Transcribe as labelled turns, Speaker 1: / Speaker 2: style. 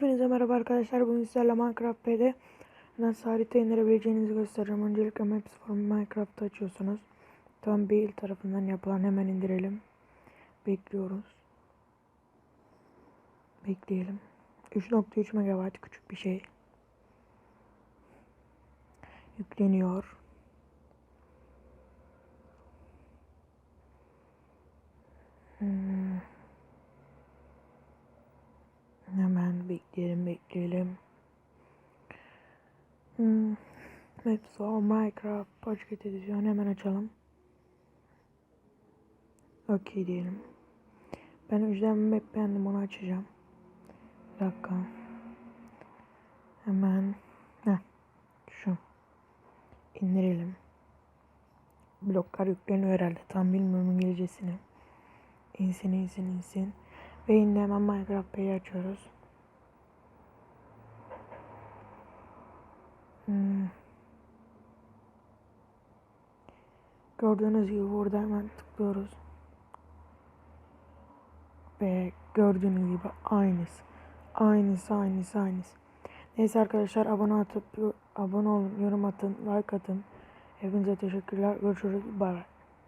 Speaker 1: Hepinize merhaba arkadaşlar. Bugün sizlerle Minecraft P'de nasıl harita indirebileceğinizi göstereceğim. Öncelikle Maps for Minecraft'ı açıyorsunuz. Tam bir tarafından yapılan hemen indirelim. Bekliyoruz. Bekleyelim. 3.3 MB küçük bir şey. Yükleniyor. Hmm. Hemen bekleyelim bekleyelim. Hmm. Maps for Minecraft Pocket Edition hemen açalım. Okey diyelim. Ben önceden map beğendim onu açacağım. Bir dakika. Hemen. Heh. Şu. İndirelim. Bloklar yükleniyor herhalde. Tam bilmiyorum İngilizcesini. İnsin insin insin. Ve yine hemen Minecraft açıyoruz. Gördüğünüz gibi burada hemen tıklıyoruz. Ve gördüğünüz gibi aynısı. Aynısı aynısı aynısı. Neyse arkadaşlar abone atıp abone olun, yorum atın, like atın. Hepinize teşekkürler. Görüşürüz. Bay bay.